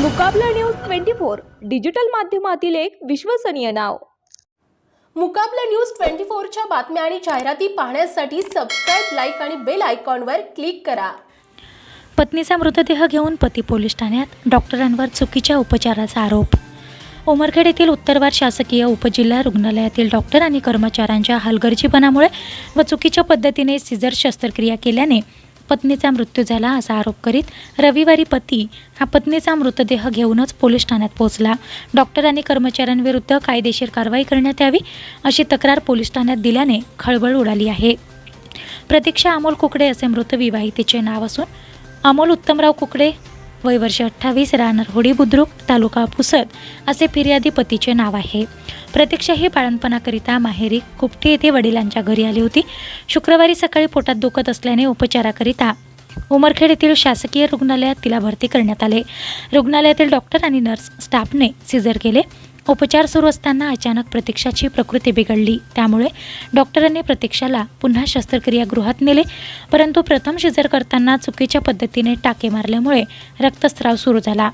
Mukabla news twenty four digital माध्यमातील एक विश्वसनीय नाव. मुकाबला न्यूज ट्वेंटी फोरच्या बातम्या आणि जाहिराती पाहण्यासाठी सबस्क्राईब लाईक आणि बेल आयकॉनवर क्लिक करा. पत्नीचा मृतदेह घेऊन पती पोलीस ठाण्यात. डॉक्टरांवर चुकीच्या उपचाराचा आरोप. उमरखेड येथील उत्तरवार शासकीय उपजिल्हा रुग्णालयातील डॉक्टर आणि कर्मचाऱ्यांच्या हलगर्जीपणामुळे व चुकीच्या पद्धतीने सिझर शस्त्रक्रिया केल्याने पत्नीचा मृत्यू झाला असा आरोप करीत रविवारी पती हा पत्नीचा मृतदेह घेऊनच पोलीस ठाण्यात पोहोचला. डॉक्टर आणि कर्मचाऱ्यांविरुद्ध कायदेशीर कारवाई करण्यात यावी अशी तक्रार पोलीस ठाण्यात दिल्याने खळबळ उडाली आहे. प्रतीक्षा अमोल कुकडे असे मृत विवाहितेचे नाव असून अमोल उत्तमराव कुकडे वय वर्ष अठ्ठावीस राहणार होडी बुद्रुक तालुका पुसद असे फिर्यादी पतीचे नाव आहे. प्रतीक्षा ही बाळणपणाकरिता माहेरी कुपटी येथे वडिलांच्या घरी आली होती. शुक्रवारी सकाळी पोटात दुखत असल्याने उपचाराकरिता उमरखेड येथील शासकीय रुग्णालयात तिला भरती करण्यात आले. रुग्णालयातील डॉक्टर आणि नर्स स्टाफने सिझर केले. उपचार सुरू असताना अचानक प्रतीक्षाची प्रकृती बिघडली. त्यामुळे डॉक्टरांनी प्रतीक्षाला पुन्हा शस्त्रक्रियागृहात नेले. परंतु प्रथम शिजर करताना चुकीच्या पद्धतीने टाके मारल्यामुळे रक्तस्राव सुरू झाला.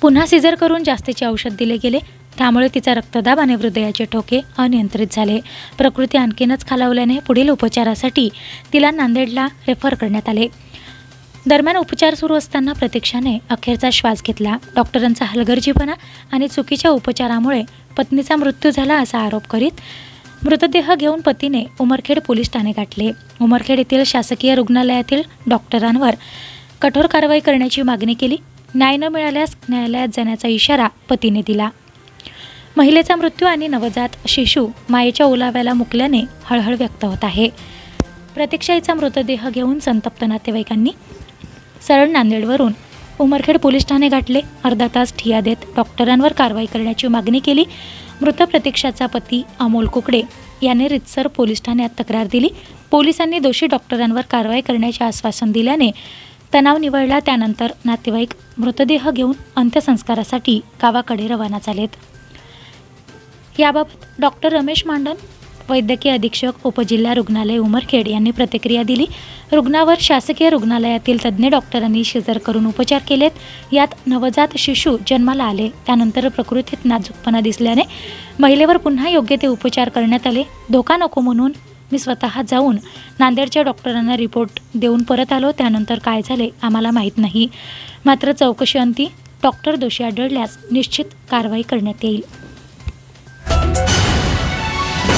पुन्हा सिजर करून जास्तीचे औषध दिले गेले. त्यामुळे तिचा रक्तदाब आणि हृदयाचे ठोके अनियंत्रित झाले. प्रकृती आणखीनच खालावल्याने पुढील उपचारासाठी तिला नांदेडला रेफर करण्यात आले. दरम्यान उपचार सुरू असताना प्रतीक्षाने अखेरचा श्वास घेतला. डॉक्टरांचा हलगर्जीपणा आणि चुकीच्या उपचारामुळे पत्नीचा मृत्यू झाला असा आरोप करीत मृतदेह घेऊन पतीने उमरखेड पोलीस ठाणे गाठले. उमरखेड येथील शासकीय रुग्णालयातील डॉक्टरांवर कठोर कारवाई करण्याची मागणी केली. न्याय न मिळाल्यास न्यायालयात जाण्याचा इशारा पतीने दिला. महिलेचा मृत्यू आणि नवजात शिशू मायेच्या ओलाव्याला मुकल्याने हळहळ व्यक्त होत आहे. प्रतीक्षाईचा मृतदेह घेऊन संतप्त नातेवाईकांनी सरळ नांदेडवरून. उमरखेड पोलीस ठाणे गाठले. अर्धा तास ठिया देत डॉक्टरांवर कारवाई करण्याची मागणी केली. मृत प्रतीक्षाचा पती अमोल कुकडे याने रितसर पोलीस ठाण्यात तक्रार दिली. पोलिसांनी दोषी डॉक्टरांवर कारवाई करण्याचे आश्वासन दिल्याने तणाव निवळला. त्यानंतर नातेवाईक मृतदेह घेऊन अंत्यसंस्कारासाठी गावाकडे रवाना झालेत. याबाबत डॉक्टर रमेश मांडन वैद्यकीय अधीक्षक उपजिल्हा रुग्णालय उमरखेड यांनी प्रतिक्रिया दिली. रुग्णावर शासकीय रुग्णालयातील तज्ज्ञ डॉक्टरांनी शिजर करून उपचार केलेत. यात नवजात शिशू जन्माला आले. त्यानंतर प्रकृतीत नाजूकपणा दिसल्याने महिलेवर पुन्हा योग्य ते उपचार करण्यात आले. धोका नको म्हणून मी स्वतः जाऊन नांदेडच्या डॉक्टरांना रिपोर्ट देऊन परत आलो. त्यानंतर काय झाले आम्हाला माहीत नाही. मात्र चौकशी अंती डॉक्टर दोषी आढळल्यास निश्चित कारवाई करण्यात येईल.